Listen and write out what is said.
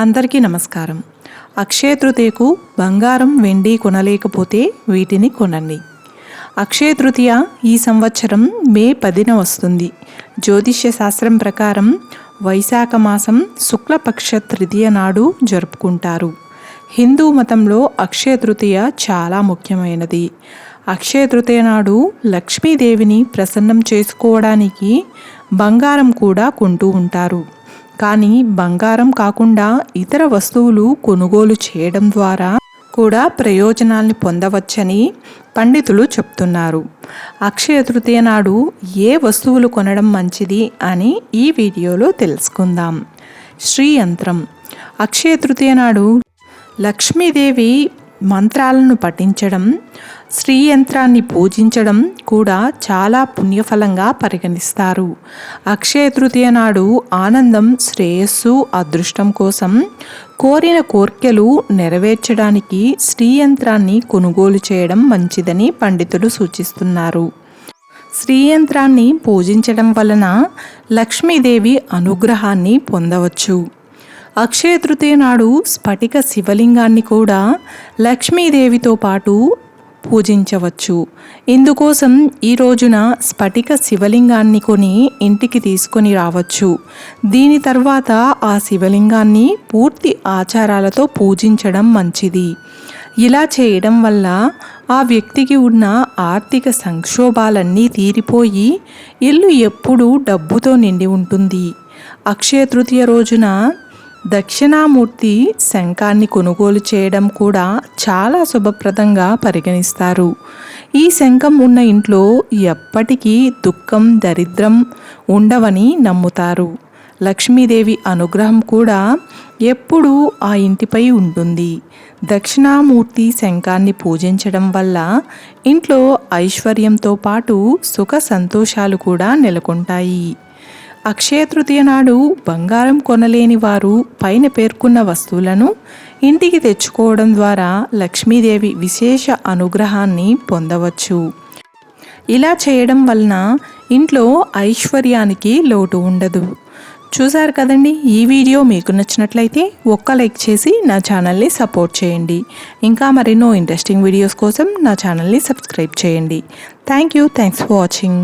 అందరికీ నమస్కారం. అక్షయ తృతీయకు బంగారం వెండి కొనలేకపోతే వీటిని కొనండి. అక్షయ తృతీయ ఈ సంవత్సరం మే పదిన వస్తుంది. జ్యోతిష్య శాస్త్రం ప్రకారం వైశాఖ మాసం శుక్లపక్ష తృతీయ నాడు జరుపుకుంటారు. హిందూ మతంలో అక్షయ తృతీయ చాలా ముఖ్యమైనది. అక్షయ తృతీయ నాడు లక్ష్మీదేవిని ప్రసన్నం చేసుకోవడానికి బంగారం కూడా కొంటూ ఉంటారు. కానీ బంగారం కాకుండా ఇతర వస్తువులు కొనుగోలు చేయడం ద్వారా కూడా ప్రయోజనాల్ని పొందవచ్చని పండితులు చెప్తున్నారు. అక్షయ తృతీయ నాడు ఏ వస్తువులు కొనడం మంచిది అని ఈ వీడియోలో తెలుసుకుందాం. శ్రీ యంత్రం అక్షయ తృతీయ నాడు లక్ష్మీదేవి మంత్రాలను పఠించడం శ్రీ యంత్రాన్ని పూజించడం కూడా చాలా పుణ్యఫలంగా పరిగణిస్తారు. అక్షయ తృతీయ నాడు ఆనందం శ్రేయస్సు అదృష్టం కోసం కోరిన కోర్కెలు నెరవేర్చడానికి శ్రీ యంత్రాన్ని కొనుగోలు చేయడం మంచిదని పండితులు సూచిస్తున్నారు. శ్రీయంత్రాన్ని పూజించడం వలన లక్ష్మీదేవి అనుగ్రహాన్ని పొందవచ్చు. అక్షయ తృతీయ నాడు స్ఫటిక శివలింగాన్ని కూడా లక్ష్మీదేవితో పాటు పూజించవచ్చు. ఇందుకోసం ఈ రోజున స్ఫటిక శివలింగాన్ని కొని ఇంటికి తీసుకొని రావచ్చు. దీని తర్వాత ఆ శివలింగాన్ని పూర్తి ఆచారాలతో పూజించడం మంచిది. ఇలా చేయడం వల్ల ఆ వ్యక్తికి ఉన్న ఆర్థిక సంక్షోభాలన్నీ తీరిపోయి ఇల్లు ఎప్పుడూ డబ్బుతో నిండి ఉంటుంది. అక్షయ తృతీయ రోజున దక్షిణామూర్తి శంఖాన్ని కొనుగోలు చేయడం కూడా చాలా శుభప్రదంగా పరిగణిస్తారు. ఈ శంఖం ఉన్న ఇంట్లో ఎప్పటికీ దుఃఖం దరిద్రం ఉండవని నమ్ముతారు. లక్ష్మీదేవి అనుగ్రహం కూడా ఎప్పుడూ ఆ ఇంటిపై ఉంటుంది. దక్షిణామూర్తి శంఖాన్ని పూజించడం వల్ల ఇంట్లో ఐశ్వర్యంతో పాటు సుఖ సంతోషాలు కూడా నెలకొంటాయి. అక్షయ తృతీయ నాడు బంగారం కొనలేని వారు పైన పేర్కొన్న వస్తువులను ఇంటికి తెచ్చుకోవడం ద్వారా లక్ష్మీదేవి విశేష అనుగ్రహాన్ని పొందవచ్చు. ఇలా చేయడం వలన ఇంట్లో ఐశ్వర్యానికి లోటు ఉండదు. చూసారు కదండి ఈ వీడియో మీకు నచ్చినట్లయితే ఒక్క లైక్ చేసి నా ఛానల్ని సపోర్ట్ చేయండి. ఇంకా మరెన్నో ఇంట్రెస్టింగ్ వీడియోస్ కోసం నా ఛానల్ని సబ్స్క్రైబ్ చేయండి. Thank you thanks for watching.